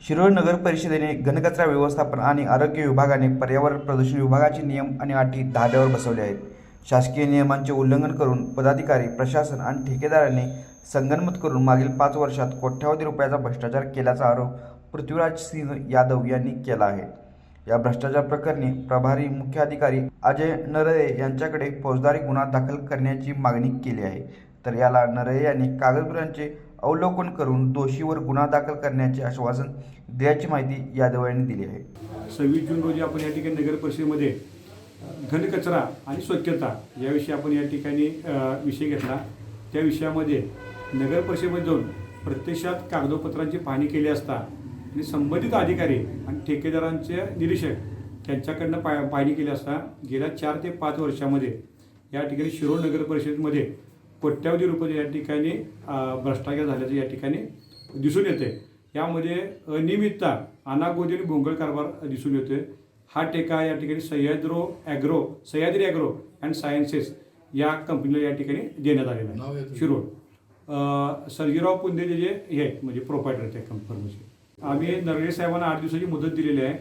शिरोळ नगर परिषदेने घनकचरा व्यवस्थापन आणि आरोग्य विभागाने पर्यावरण प्रदूषण विभागाचे नियम आणि अटी धाब्यावर बसवले आहेत. शासकीय नियमांचे उल्लंघन करून पदाधिकारी प्रशासन आणि ठेकेदारांनी संगनमत करून मागील पाच वर्षात कोट्यावधी रुपयाचा भ्रष्टाचार केल्याचा आरोप पृथ्वीराज सिंह यादव यांनी केला आहे. या भ्रष्टाचार प्रकरणी प्रभारी मुख्याधिकारी अजय नरये यांच्याकडे फौजदारी गुन्हा दाखल करण्याची मागणी केली आहे. तर याला नरये यांनी कागदपत्रांचे अवलोकन करून दोषीवर गुन्हा दाखल करण्याचे आश्वासन दिल्याची माहिती यादव यांनी दिली आहे. सव्वीस जून रोजी आपण या ठिकाणी नगर परिषदेमध्ये घनकचरा आणि स्वच्छता याविषयी आपण या ठिकाणी विषय घेतला. त्या विषयामध्ये नगर परिषदेमध्ये जाऊन प्रत्यक्षात कागदोपत्रांची पाहणी केली असता आणि संबंधित अधिकारी आणि ठेकेदारांचे निरीक्षक त्यांच्याकडनं पा पाहणी केली असता गेल्या चार ते पाच वर्षामध्ये या ठिकाणी शिरोळ नगर परिषदेमध्ये कोट्यावधी रुपये या ठिकाणी भ्रष्टाचार झाल्याचं या ठिकाणी दिसून येते. यामध्ये अनियमितता अनागोदी आणि भोंगळ कारभार दिसून येतोय. हा टेका या ठिकाणी Sahyadri agro Sahyadri agro and sciences या कंपनीला या ठिकाणी देण्यात आलेलं आहे. शिरोळ. अ, सर्जीराव पुंदे जे जे हे आहेत म्हणजे प्रोपायटर त्या कंपनीचे आम्ही नरळे साहेबांना आठ दिवसाची मुदत दिलेली आहे.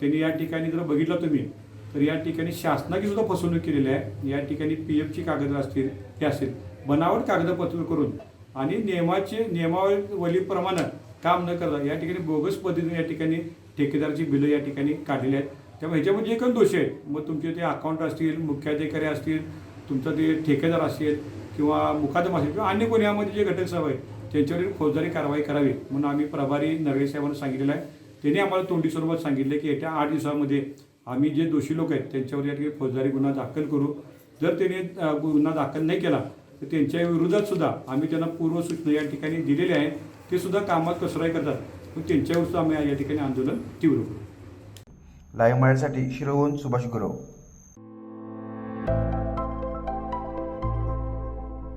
त्यांनी या ठिकाणी जर बघितलं तुम्ही. तर या ठिकाणी शासनाची सुद्धा फसवणूक केलेली आहे. या ठिकाणी पी एफची कागद असतील हे असतील बनावट कागदपत्र करून आणि नियमाचे नियमावलीप्रमाणे काम न करता या ठिकाणी बोगस पद्धतीने या ठिकाणी ठेकेदारची बिलं या ठिकाणी काढलेली आहेत. त्यामुळे ह्याच्यामध्ये जे काही दोष आहेत मग तुमचे ते अकाउंट असतील मुख्याधिकारी असतील तुमचं ते ठेकेदार असेल किंवा मुखादम असेल किंवा अन्य कोणी यामध्ये जे घटक सभा आहेत त्यांच्यावरील फौजदारी कारवाई करावी म्हणून आम्ही प्रभारी नवे साहेबांना सांगितलेलं आहे. त्यांनी आम्हाला तोंडी स्वरूपात सांगितलं की येत्या आठ दिवसामध्ये आम्ही जे दोषी लोक आहेत त्यांच्यावर या ठिकाणी फौजदारी गुन्हा दाखल करू. जर त्यांनी गुन्हा दाखल नाही केला तर त्यांच्या विरोधात सुद्धा आम्ही त्यांना पूर्व सूचना या ठिकाणी दिलेल्या आहेत. ते सुद्धा कामात कसराई करतात. मग त्यांच्यावर सुद्धा आम्ही या ठिकाणी आंदोलन तीव्र करू. लाईव्ह मराठीसाठी शिरोहून सुभाष गुरव.